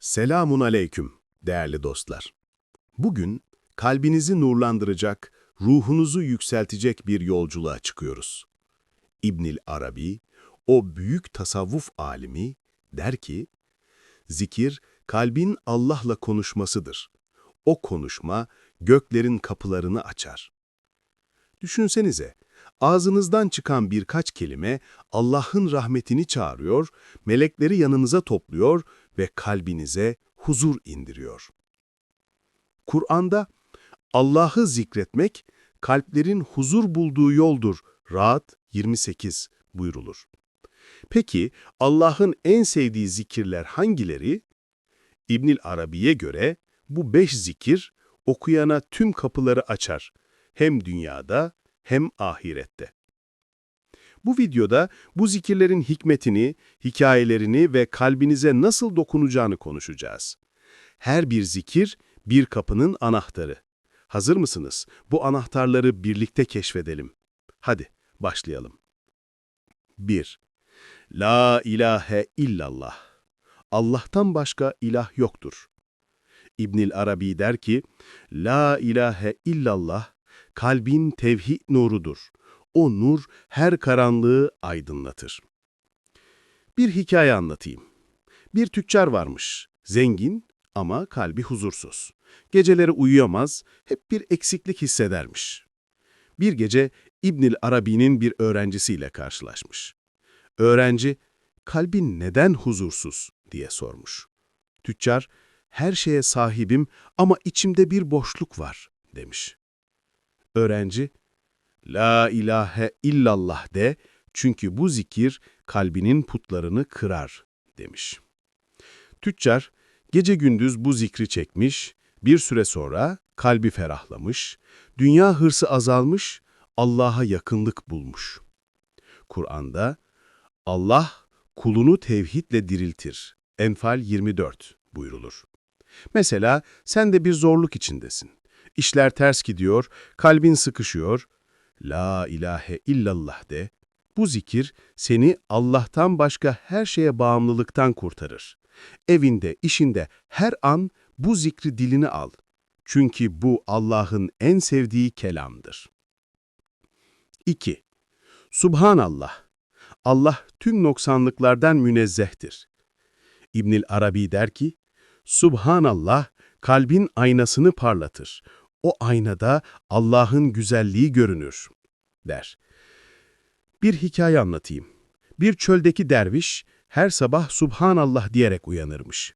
Selamun aleyküm değerli dostlar. Bugün kalbinizi nurlandıracak, ruhunuzu yükseltecek bir yolculuğa çıkıyoruz. İbnül Arabi, o büyük tasavvuf alimi der ki, zikir kalbin Allah'la konuşmasıdır. O konuşma göklerin kapılarını açar. Düşünsenize, ağzınızdan çıkan birkaç kelime Allah'ın rahmetini çağırıyor, melekleri yanınıza topluyor ve kalbinize huzur indiriyor. Kur'an'da Allah'ı zikretmek, kalplerin huzur bulduğu yoldur. Rahat 28 buyrulur. Peki Allah'ın en sevdiği zikirler hangileri? İbnül Arabi'ye göre bu beş zikir okuyana tüm kapıları açar. Hem dünyada hem ahirette. Bu videoda bu zikirlerin hikmetini, hikayelerini ve kalbinize nasıl dokunacağını konuşacağız. Her bir zikir bir kapının anahtarı. Hazır mısınız? Bu anahtarları birlikte keşfedelim. Hadi başlayalım. 1. La ilahe illallah. Allah'tan başka ilah yoktur. İbnül Arabi der ki, La ilahe illallah, kalbin tevhid nurudur. O nur her karanlığı aydınlatır. Bir hikaye anlatayım. Bir tüccar varmış, zengin ama kalbi huzursuz. Geceleri uyuyamaz, hep bir eksiklik hissedermiş. Bir gece İbnül Arabi'nin bir öğrencisiyle karşılaşmış. Öğrenci, kalbin neden huzursuz diye sormuş. Tüccar, her şeye sahibim ama içimde bir boşluk var demiş. Öğrenci, La ilahe illallah de çünkü bu zikir kalbinin putlarını kırar demiş. Tüccar gece gündüz bu zikri çekmiş, bir süre sonra kalbi ferahlamış, dünya hırsı azalmış, Allah'a yakınlık bulmuş. Kur'an'da Allah kulunu tevhidle diriltir. Enfal 24 buyrulur. Mesela sen de bir zorluk içindesin. İşler ters gidiyor, kalbin sıkışıyor, La ilahe illallah de, bu zikir seni Allah'tan başka her şeye bağımlılıktan kurtarır. Evinde, işinde her an bu zikri diline al. Çünkü bu Allah'ın en sevdiği kelamdır. 2. Subhanallah. Allah tüm noksanlıklardan münezzehtir. İbnül Arabi der ki, Subhanallah kalbin aynasını parlatır o aynada Allah'ın güzelliği görünür, der. Bir hikaye anlatayım. Bir çöldeki derviş her sabah Subhanallah diyerek uyanırmış.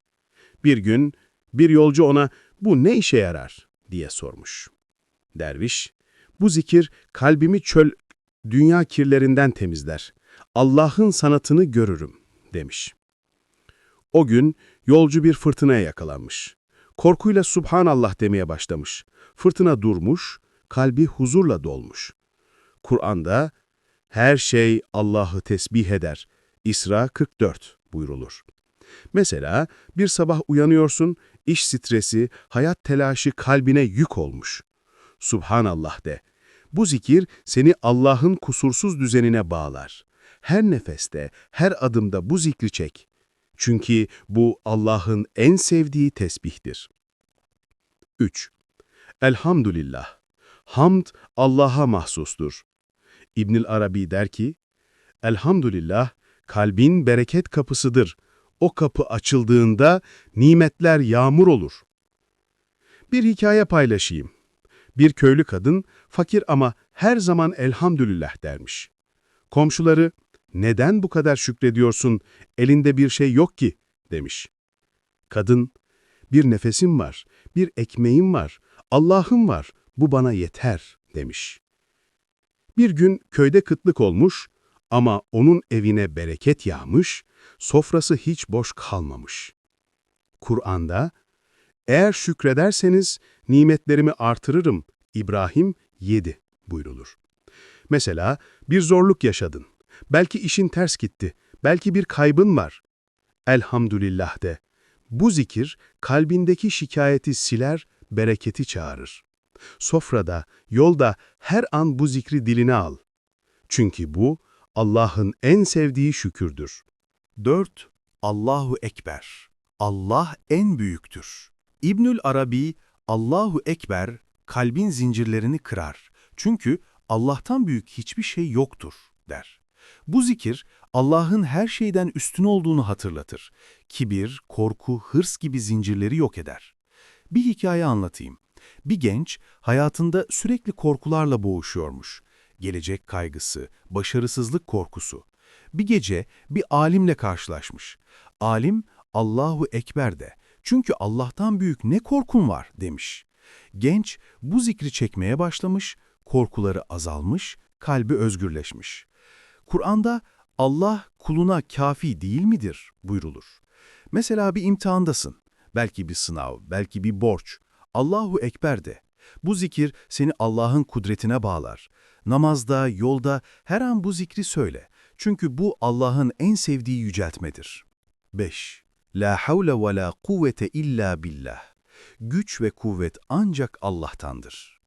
Bir gün bir yolcu ona bu ne işe yarar diye sormuş. Derviş, bu zikir kalbimi çöl, dünya kirlerinden temizler. Allah'ın sanatını görürüm demiş. O gün yolcu bir fırtınaya yakalanmış. Korkuyla Subhanallah demeye başlamış. Fırtına durmuş, kalbi huzurla dolmuş. Kur'an'da her şey Allah'ı tesbih eder. İsra 44 buyrulur. Mesela bir sabah uyanıyorsun, iş stresi, hayat telaşı kalbine yük olmuş. Subhanallah de. Bu zikir seni Allah'ın kusursuz düzenine bağlar. Her nefeste, her adımda bu zikri çek. Çünkü bu Allah'ın en sevdiği tesbihtir. 3. Elhamdülillah. Hamd Allah'a mahsustur. İbnül Arabi der ki, Elhamdülillah, kalbin bereket kapısıdır. O kapı açıldığında nimetler yağmur olur. Bir hikaye paylaşayım. Bir köylü kadın, fakir ama her zaman elhamdülillah dermiş. Komşuları, neden bu kadar şükrediyorsun, elinde bir şey yok ki, demiş. Kadın, bir nefesim var, bir ekmeğim var, Allah'ım var, bu bana yeter, demiş. Bir gün köyde kıtlık olmuş ama onun evine bereket yağmış, sofrası hiç boş kalmamış. Kur'an'da, eğer şükrederseniz nimetlerimi artırırım, İbrahim 7 buyrulur. Mesela bir zorluk yaşadın. Belki işin ters gitti, belki bir kaybın var. Elhamdülillah de. Bu zikir kalbindeki şikayeti siler, bereketi çağırır. Sofrada, yolda her an bu zikri diline al. Çünkü bu Allah'ın en sevdiği şükürdür. 4. Allahu Ekber. Allah en büyüktür. İbnül Arabi, Allahu Ekber, kalbin zincirlerini kırar. Çünkü Allah'tan büyük hiçbir şey yoktur, der. Bu zikir, Allah'ın her şeyden üstün olduğunu hatırlatır. Kibir, korku, hırs gibi zincirleri yok eder. Bir hikaye anlatayım. Bir genç, hayatında sürekli korkularla boğuşuyormuş. Gelecek kaygısı, başarısızlık korkusu. Bir gece bir alimle karşılaşmış. Alim, Allahu Ekber de. Çünkü Allah'tan büyük ne korkun var demiş. Genç bu zikri çekmeye başlamış, korkuları azalmış, kalbi özgürleşmiş. Kur'an'da Allah kuluna kafi değil midir buyrulur. Mesela bir imtihandasın. Belki bir sınav, belki bir borç. Allahu Ekber de. Bu zikir seni Allah'ın kudretine bağlar. Namazda, yolda her an bu zikri söyle. Çünkü bu Allah'ın en sevdiği yüceltmedir. 5. La havle ve la kuvvete illa billah. Güç ve kuvvet ancak Allah'tandır.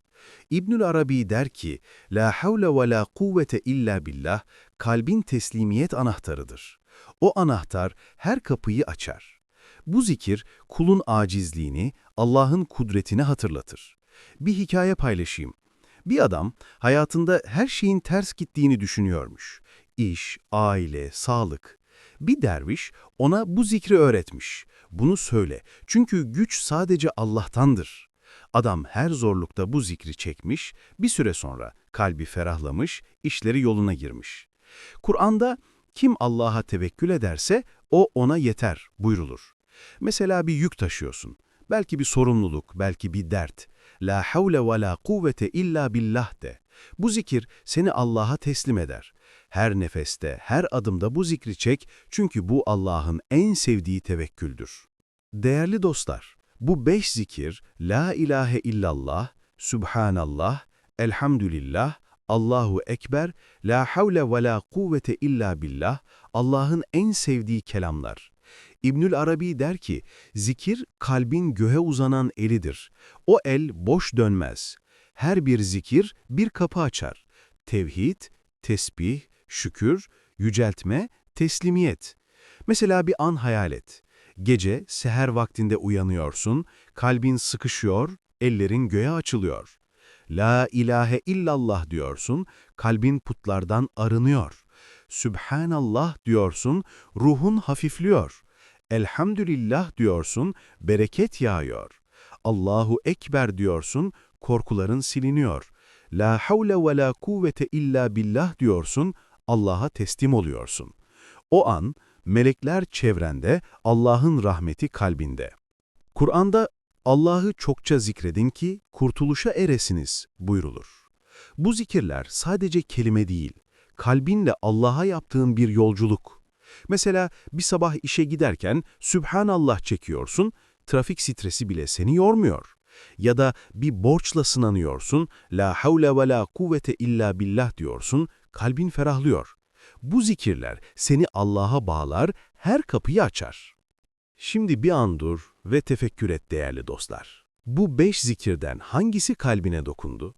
İbnül Arabi der ki, La havle ve la kuvvete illa billah, kalbin teslimiyet anahtarıdır. O anahtar her kapıyı açar. Bu zikir, kulun acizliğini, Allah'ın kudretini hatırlatır. Bir hikaye paylaşayım. Bir adam hayatında her şeyin ters gittiğini düşünüyormuş. İş, aile, sağlık. Bir derviş ona bu zikri öğretmiş. Bunu söyle çünkü güç sadece Allah'tandır. Adam her zorlukta bu zikri çekmiş, bir süre sonra kalbi ferahlamış, işleri yoluna girmiş. Kur'an'da kim Allah'a tevekkül ederse o ona yeter buyrulur. Mesela bir yük taşıyorsun. Belki bir sorumluluk, belki bir dert. La havle ve la kuvvete illa billah de. Bu zikir seni Allah'a teslim eder. Her nefeste, her adımda bu zikri çek çünkü bu Allah'ın en sevdiği tevekküldür. Değerli dostlar, bu beş zikir, La ilahe illallah, Subhanallah, Elhamdülillah, Allahu Ekber, La havle ve la kuvvete illa billah, Allah'ın en sevdiği kelamlar. İbnül Arabi der ki, zikir kalbin göğe uzanan elidir. O el boş dönmez. Her bir zikir bir kapı açar. Tevhid, tesbih, şükür, yüceltme, teslimiyet. Mesela bir an hayal et. Gece seher vaktinde uyanıyorsun, kalbin sıkışıyor, ellerin göğe açılıyor. La ilahe illallah diyorsun, kalbin putlardan arınıyor. Sübhanallah diyorsun, ruhun hafifliyor. Elhamdülillah diyorsun, bereket yağıyor. Allahu Ekber diyorsun, korkuların siliniyor. La havle ve la kuvvete illa billah diyorsun, Allah'a teslim oluyorsun. O an melekler çevrende, Allah'ın rahmeti kalbinde. Kur'an'da Allah'ı çokça zikredin ki kurtuluşa eresiniz buyrulur. Bu zikirler sadece kelime değil, kalbinle Allah'a yaptığın bir yolculuk. Mesela bir sabah işe giderken Sübhanallah çekiyorsun, trafik stresi bile seni yormuyor. Ya da bir borçla sınanıyorsun, La havle ve la kuvvete illa billah diyorsun, kalbin ferahlıyor. Bu zikirler seni Allah'a bağlar, her kapıyı açar. Şimdi bir an dur ve tefekkür et değerli dostlar. Bu beş zikirden hangisi kalbine dokundu?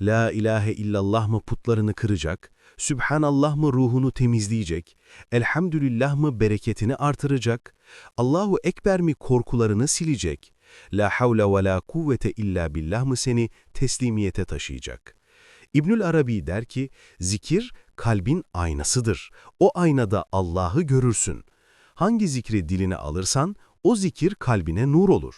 La ilahe illallah mı putlarını kıracak, Sübhanallah mı ruhunu temizleyecek, Elhamdülillah mı bereketini artıracak, Allahu Ekber mi korkularını silecek, La havle ve la kuvvete illa billah mı seni teslimiyete taşıyacak? İbnül Arabi der ki, zikir kalbin aynasıdır. O aynada Allah'ı görürsün. Hangi zikri diline alırsan, o zikir kalbine nur olur.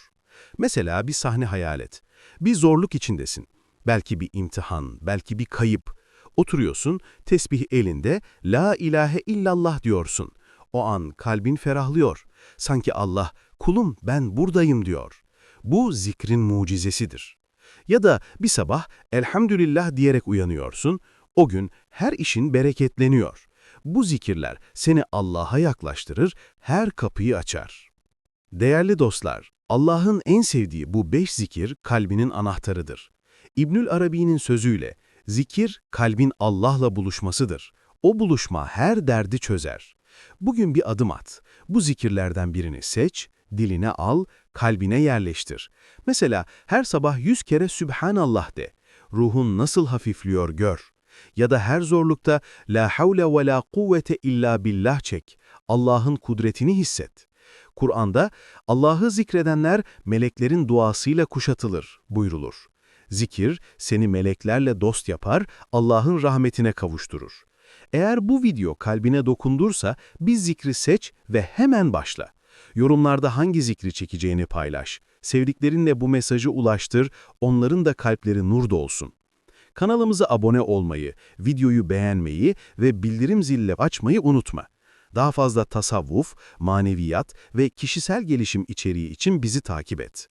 Mesela bir sahne hayal et. Bir zorluk içindesin. Belki bir imtihan, belki bir kayıp. Oturuyorsun, tesbih elinde, La ilahe illallah diyorsun. O an kalbin ferahlıyor. Sanki Allah, kulum ben buradayım diyor. Bu zikrin mucizesidir. Ya da bir sabah elhamdülillah diyerek uyanıyorsun, o gün her işin bereketleniyor. Bu zikirler seni Allah'a yaklaştırır, her kapıyı açar. Değerli dostlar, Allah'ın en sevdiği bu beş zikir kalbinin anahtarıdır. İbnül Arabi'nin sözüyle, zikir kalbin Allah'la buluşmasıdır. O buluşma her derdi çözer. Bugün bir adım at. Bu zikirlerden birini seç, diline al, kalbine yerleştir. Mesela her sabah yüz kere Sübhanallah de. Ruhun nasıl hafifliyor gör. Ya da her zorlukta La havle ve la kuvvete illa billah çek. Allah'ın kudretini hisset. Kur'an'da Allah'ı zikredenler meleklerin duasıyla kuşatılır buyrulur. Zikir seni meleklerle dost yapar, Allah'ın rahmetine kavuşturur. Eğer bu video kalbine dokundursa bir zikri seç ve hemen başla. Yorumlarda hangi zikri çekeceğini paylaş. Sevdiklerinle bu mesajı ulaştır, onların da kalpleri nur dolsun. Kanalımıza abone olmayı, videoyu beğenmeyi ve bildirim zili açmayı unutma. Daha fazla tasavvuf, maneviyat ve kişisel gelişim içeriği için bizi takip et.